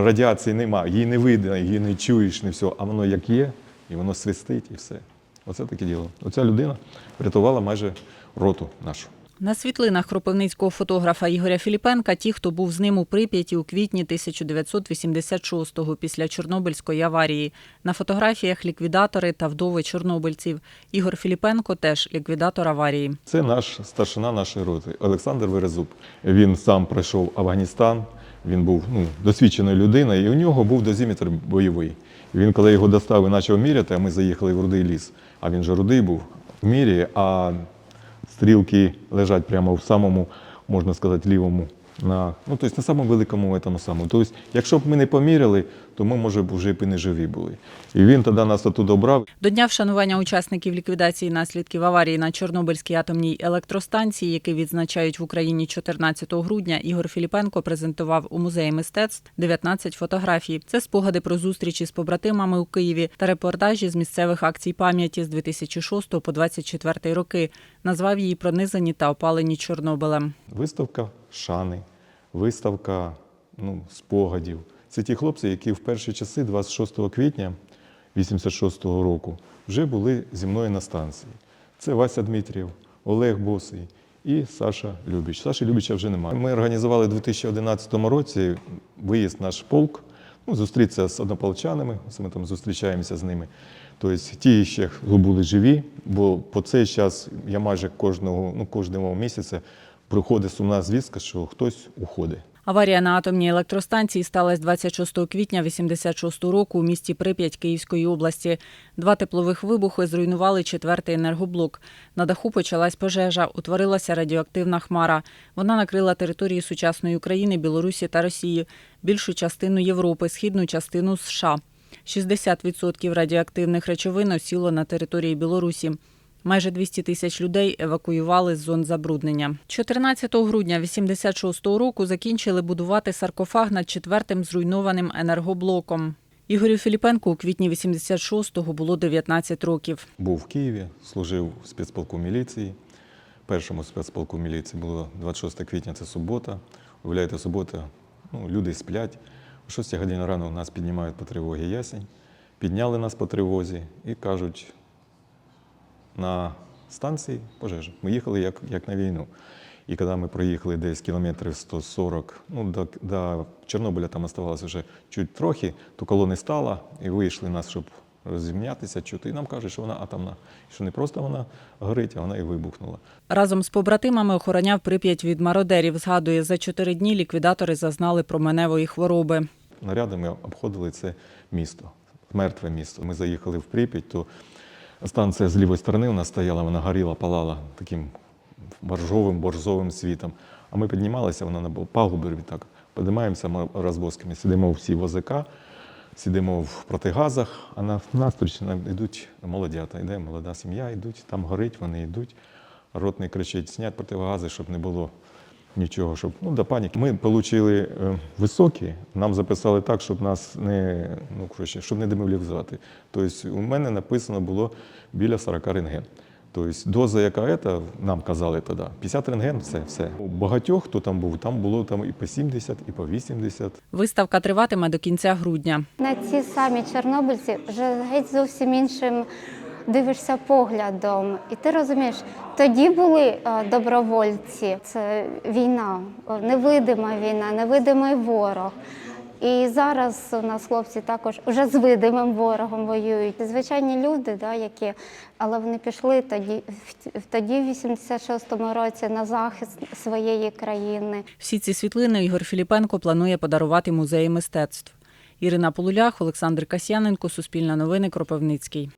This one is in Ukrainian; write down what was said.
радіації немає, її не видно, її не чуєш, не все, а воно як є, і воно свистить, і все. Оце таке діло. Оця людина врятувала майже роту нашу. На світлинах кропивницького фотографа Ігоря Філіпенка ті, хто був з ним у Прип'яті у квітні 1986-го після Чорнобильської аварії. На фотографіях ліквідатори та вдови чорнобильців. Ігор Філіпенко теж ліквідатор аварії. Це наш старшина нашої роти Олександр Верезуб. Він сам пройшов Афганістан. Він був ну, досвідченою людиною, і у нього був дозиметр бойовий. Він, коли його достав і почав міряти, а ми заїхали в рудий ліс, а він же рудий був, в мірі, а стрілки лежать прямо в самому, можна сказати, лівому. На, ну, тобто на самому великому этому самому. Тобто, якщо б ми не поміряли, то ми, може, б вже б і не живі були. І він тоді нас оттуда брав. До дня вшанування учасників ліквідації наслідків аварії на Чорнобильській атомній електростанції, який відзначають в Україні 14 грудня, Ігор Філіпенко презентував у музеї мистецтв 19 фотографій. Це спогади про зустрічі з побратимами у Києві та репортажі з місцевих акцій пам'яті з 2006 по 2024 роки. Назвав її пронизані та опалені Чорнобилем. Виставка шани, виставка ну, спогадів. Це ті хлопці, які в перші часи, 26 квітня 86-го року, вже були зі мною на станції. Це Вася Дмитрів, Олег Босий і Саша Любіч. Саші Любіча вже немає. Ми організували у 2011 році виїзд наш полк, ну, зустрітися з однополчанами, ми там зустрічаємося з ними. Тобто ті ще були живі, бо по цей час я майже кожного, ну, кожного місяця приходить сумна звістка, що хтось уходить. Аварія на атомній електростанції сталася 26 квітня 86 року у місті Прип'ять Київської області. Два теплових вибухи зруйнували четвертий енергоблок. На даху почалась пожежа, утворилася радіоактивна хмара. Вона накрила території сучасної України, Білорусі та Росії, більшу частину Європи, східну частину США. 60% радіоактивних речовин осіло на території Білорусі. Майже 200 тисяч людей евакуювали з зон забруднення. 14 грудня 86-го року закінчили будувати саркофаг над четвертим зруйнованим енергоблоком. Ігорю Філіпенку у квітні 86-го було 19 років. Був в Києві, служив в спецполку міліції. Першому спецполку міліції було 26 квітня, це субота. Уявляєте, субота, ну, люди сплять. О 6 годині рано нас піднімають по тривогі ясень. Підняли нас по тривозі і кажуть, на станції пожежа. Ми їхали як, як на війну. І коли ми проїхали десь кілометрів 140, ну, до, до Чорнобиля там оставалося вже чуть трохи, то колони стала і вийшли нас, щоб розім'ятися, чути. І нам кажуть, що вона атомна. Що не просто вона горить, а вона і вибухнула. Разом з побратимами охороняв Прип'ять від мародерів. Згадує, за чотири дні ліквідатори зазнали променевої хвороби. Нарядами обходили це місто, мертве місто. Ми заїхали в Прип'ять, то станція з лівої сторони у нас стояла, вона горіла, палала таким боржовим, борзовим світом. А ми піднімалися, вона на пагубі так. Піднімаємося ми розвозками, сидимо всі возика, сидимо в протигазах, а на настріч нам йдуть молодята. Йде молода сім'я, йдуть, там горить, вони йдуть. Ротний кричить, снять противогази, щоб не було нічого, щоб ну, до паніки. Ми отримали е, високі, нам записали так, щоб нас не ну, коротше, щоб не демобілізувати. Тобто у мене написано було біля 40 рентген. Тобто доза, яка це, нам казали тоді, 50 рентген, це все. У багатьох, хто там був, там було там і по 70, і по 80. Виставка триватиме до кінця грудня. На ці самі чорнобильці вже геть зовсім іншим дивишся поглядом. І ти розумієш, тоді були е, добровольці. Це війна, е, невидима війна, невидимий ворог. І зараз у нас хлопці також вже з видимим ворогом воюють. Звичайні люди, да, які, але вони пішли тоді, в- тоді, в 86-му році, на захист своєї країни. Всі ці світлини Ігор Філіпенко планує подарувати музеї мистецтв. Ірина Полулях, Олександр Касьяненко, Суспільне новини, Кропивницький.